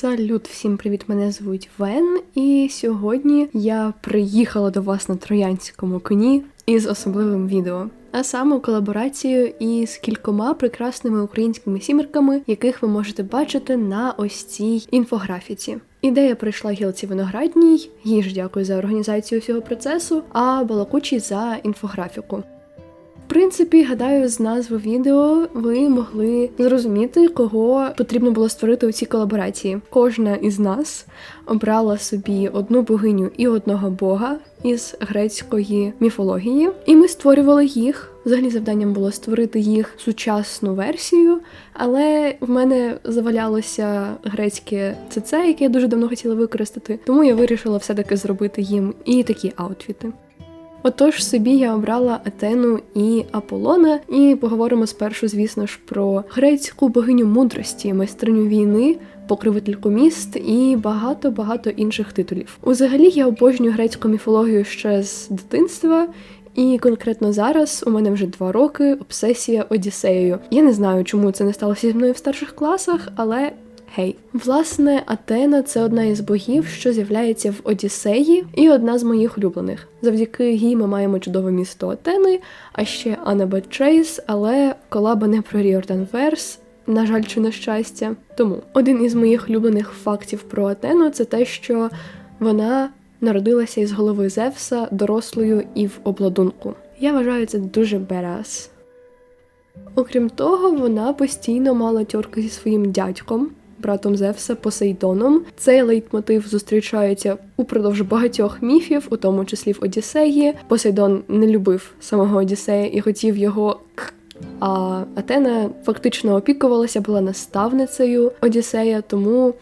Салют, всім привіт! Мене звуть Вен, і сьогодні я приїхала до вас на троянському коні із особливим відео. А саме колаборацією із кількома прекрасними українськими сімерками, яких ви можете бачити на ось цій інфографіці. Ідея прийшла гілці виноградній, їй ж дякую за організацію всього процесу, а балакучий за інфографіку. Принципі, гадаю, з назви відео ви могли зрозуміти, кого потрібно було створити у цій колаборації. Кожна із нас обрала собі одну богиню і одного бога із грецької міфології, і ми створювали їх. Взагалі завданням було створити їх сучасну версію, але в мене завалялося грецьке ЦЦ, яке я дуже давно хотіла використати, тому я вирішила все-таки зробити їм і такі аутфіти. Отож, собі я обрала Атену і Аполлона, і поговоримо спершу, звісно ж, про грецьку богиню мудрості, майстриню війни, покривительку міст і багато-багато інших титулів. Взагалі я обожнюю грецьку міфологію ще з дитинства. І конкретно зараз у мене вже два роки обсесія Одіссеєю. Я не знаю, чому це не сталося зі мною в старших класах, але Гей, власне, Атена це одна із богів, що з'являється в Одіссеї, і одна з моїх улюблених. Завдяки їй ми маємо чудове місто Атени, а ще Анабет Чейз, але колаба не про Ріордан Верс. На жаль, чи на щастя. Тому один із моїх улюблених фактів про Атену це те, що вона народилася із голови Зевса дорослою і в обладунку. Я вважаю це дуже берас. Окрім того, вона постійно мала тьорки зі своїм дядьком, братом Зевса Посейдоном. Цей лейтмотив зустрічається упродовж багатьох міфів, у тому числі в Одіссеї. Посейдон не любив самого Одіссея і хотів його. к. А Атена фактично опікувалася, була наставницею Одіссея, тому е,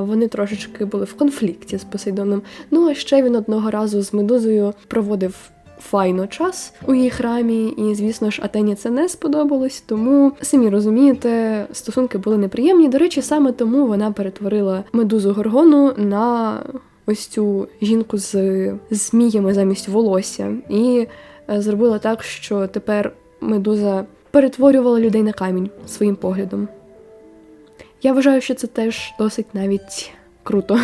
вони трошечки були в конфлікті з Посейдоном. Ну а ще він одного разу з медузою проводив файно час у її храмі, і, звісно ж, Атені це не сподобалось, тому самі розумієте, стосунки були неприємні. До речі, саме тому вона перетворила медузу Горгону на ось цю жінку з зміями замість волосся, і е, зробила так, що тепер медуза перетворювала людей на камінь своїм поглядом. Я вважаю, що це теж досить навіть круто.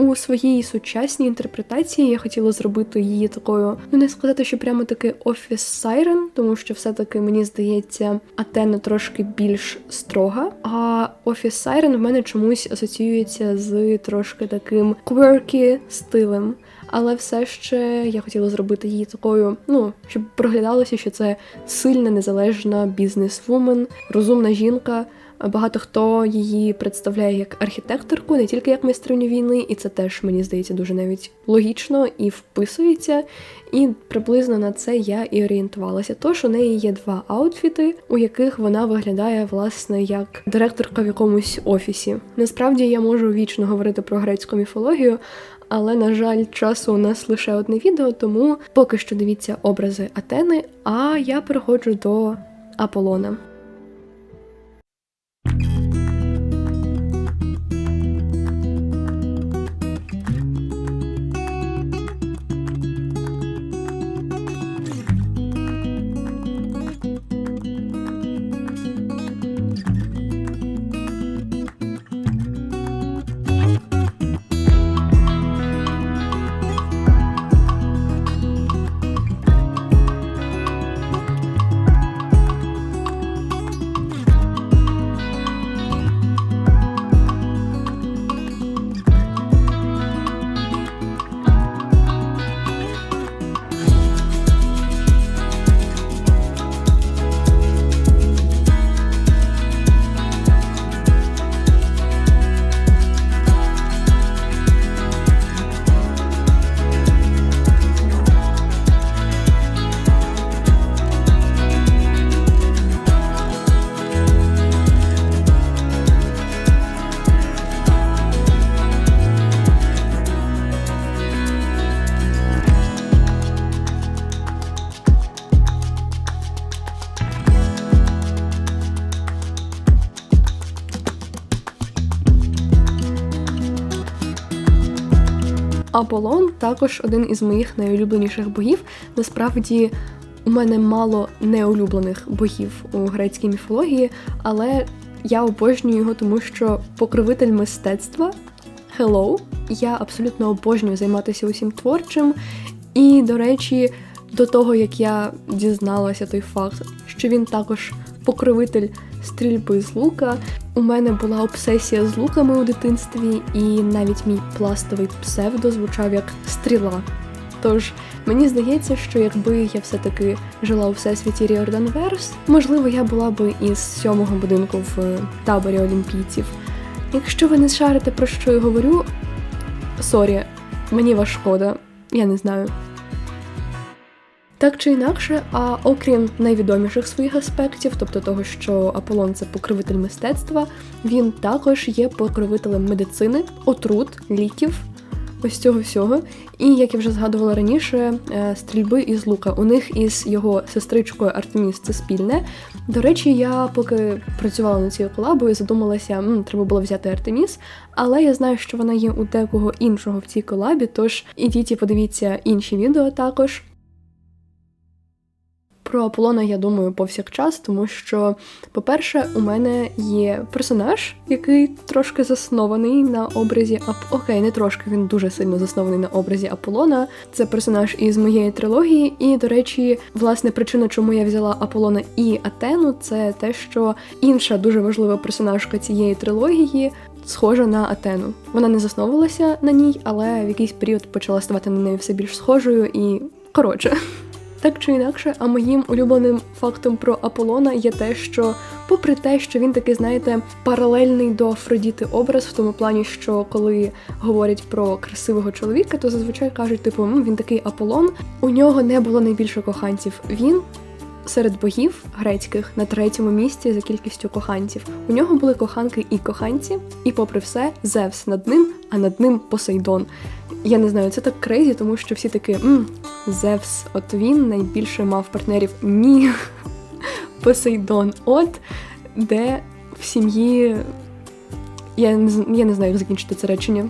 У своїй сучасній інтерпретації я хотіла зробити її такою, ну не сказати, що прямо таки офіс сайрен, тому що все-таки мені здається, Атена трошки більш строга. А офіс сайрен в мене чомусь асоціюється з трошки таким quirky стилем. Але все ще я хотіла зробити її такою, ну щоб проглядалося, що це сильна незалежна бізнес-вумен, розумна жінка. Багато хто її представляє як архітекторку, не тільки як майстриню війни, і це теж мені здається дуже навіть логічно і вписується. І приблизно на це я і орієнтувалася. Тож у неї є два аутфіти, у яких вона виглядає власне як директорка в якомусь офісі. Насправді я можу вічно говорити про грецьку міфологію. Але, на жаль, часу у нас лише одне відео, тому поки що дивіться образи Атени, а я переходжу до Аполлона. Аполлон також один із моїх найулюбленіших богів. Насправді у мене мало неулюблених богів у грецькій міфології, але я обожнюю його, тому що покровитель мистецтва. Hello. Я абсолютно обожнюю займатися усім творчим. І, до речі, до того як я дізналася той факт, що він також покровитель стрільби з лука, у мене була обсесія з луками у дитинстві, і навіть мій пластовий псевдо звучав як стріла. Тож мені здається, що якби я все-таки жила у всесвіті Ріордан Верс, можливо, я була би із сьомого будинку в таборі олімпійців. Якщо ви не шарите про що я говорю, сорі, мені вас шкода, я не знаю. Так чи інакше, а окрім найвідоміших своїх аспектів, тобто того, що Аполлон це покровитель мистецтва, він також є покровителем медицини, отрут, ліків, ось цього всього. І як я вже згадувала раніше, е, стрільби із лука. У них із його сестричкою Артеміс це спільне. До речі, я поки працювала над цією колабою, задумалася, м, треба було взяти Артеміс, але я знаю, що вона є у декого іншого в цій колабі, тож ідіть і подивіться інші відео також. Про Аполлона я думаю повсякчас, тому що, по-перше, у мене є персонаж, який трошки заснований на образі Ап... Окей, не трошки, він дуже сильно заснований на образі Аполлона. Це персонаж із моєї трилогії. І, до речі, власне, причина, чому я взяла Аполлона і Атену, це те, що інша дуже важлива персонажка цієї трилогії. Схожа на Атену. Вона не засновувалася на ній, але в якийсь період почала ставати на неї все більш схожою і коротше. Так чи інакше, а моїм улюбленим фактом про Аполлона є те, що, попри те, що він такий, знаєте, паралельний до Афродіти образ, в тому плані, що коли говорять про красивого чоловіка, то зазвичай кажуть, типу, він такий Аполлон. У нього не було найбільше коханців. Він серед богів грецьких на третьому місці за кількістю коханців. У нього були коханки і коханці, і, попри все, Зевс над ним, а над ним Посейдон. Я не знаю, це так крейзі, тому що всі такі «М, Зевс, от він найбільше мав партнерів. Ні. Посейдон, от де в сім'ї. Я не, я не знаю, як закінчити це речення.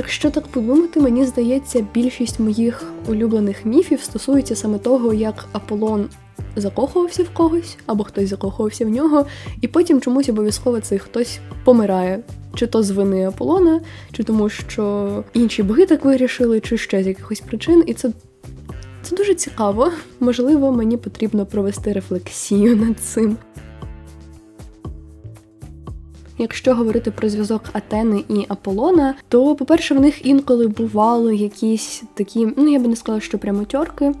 Якщо так подумати, мені здається, більшість моїх улюблених міфів стосується саме того, як Аполлон закохувався в когось, або хтось закохувався в нього, і потім чомусь обов'язково цей хтось помирає. Чи то з вини Аполлона, чи тому, що інші боги так вирішили, чи ще з якихось причин. І це, це дуже цікаво. Можливо, мені потрібно провести рефлексію над цим. Якщо говорити про зв'язок Атени і Аполлона, то, по-перше, в них інколи бували якісь такі, ну я би не сказала, що прямо тьорки,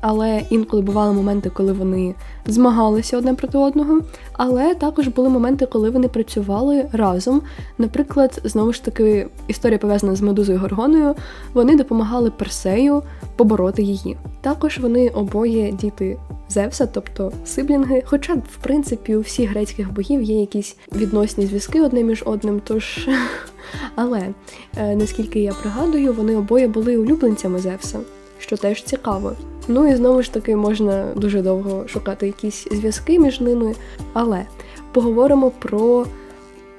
але інколи бували моменти, коли вони змагалися одне проти одного. Але також були моменти, коли вони працювали разом. Наприклад, знову ж таки, історія пов'язана з Медузою Горгоною. Вони допомагали Персею побороти її. Також вони обоє діти Зевса, тобто сиблінги. Хоча, в принципі, у всіх грецьких богів є якісь відносні зв'язки одне між одним, тож. Але е, наскільки я пригадую, вони обоє були улюбленцями Зевса, що теж цікаво. Ну і знову ж таки можна дуже довго шукати якісь зв'язки між ними. Але поговоримо про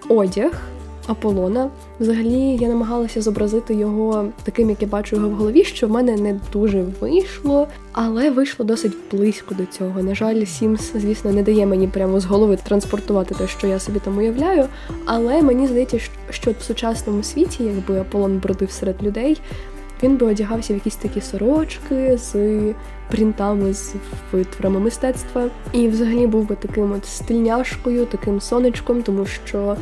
одяг Аполлона. Взагалі я намагалася зобразити його таким, як я бачу його в голові, що в мене не дуже вийшло, але вийшло досить близько до цього. На жаль, Sims, звісно, не дає мені прямо з голови транспортувати те, що я собі там уявляю. Але мені здається, що в сучасному світі, якби Аполлон бродив серед людей, він би одягався в якісь такі сорочки з принтами, з витворами мистецтва. І взагалі був би таким от стильняшкою, таким сонечком, тому що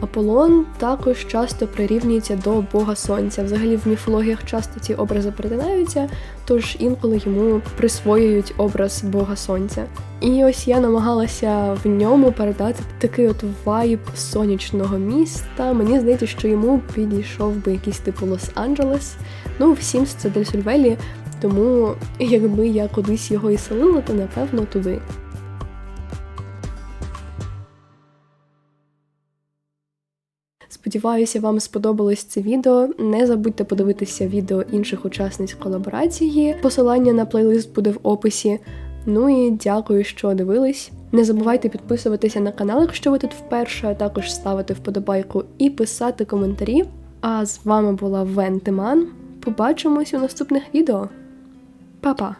Аполлон також часто прирівнюється до Бога Сонця. Взагалі в міфологіях часто ці образи перетинаються, тож інколи йому присвоюють образ Бога Сонця. І ось я намагалася в ньому передати такий от вайб сонячного міста. Мені здається, що йому підійшов би якийсь типу Лос-Анджелес. Ну, в Sims це Дель Сульвелі, тому якби я кудись його і селила, то напевно туди. Сподіваюся, вам сподобалось це відео. Не забудьте подивитися відео інших учасниць колаборації. Посилання на плейлист буде в описі. Ну і дякую, що дивились. Не забувайте підписуватися на канал, якщо ви тут вперше, а також ставити вподобайку і писати коментарі. А з вами була Вен Тиман. Побачимось у наступних відео. Па-па!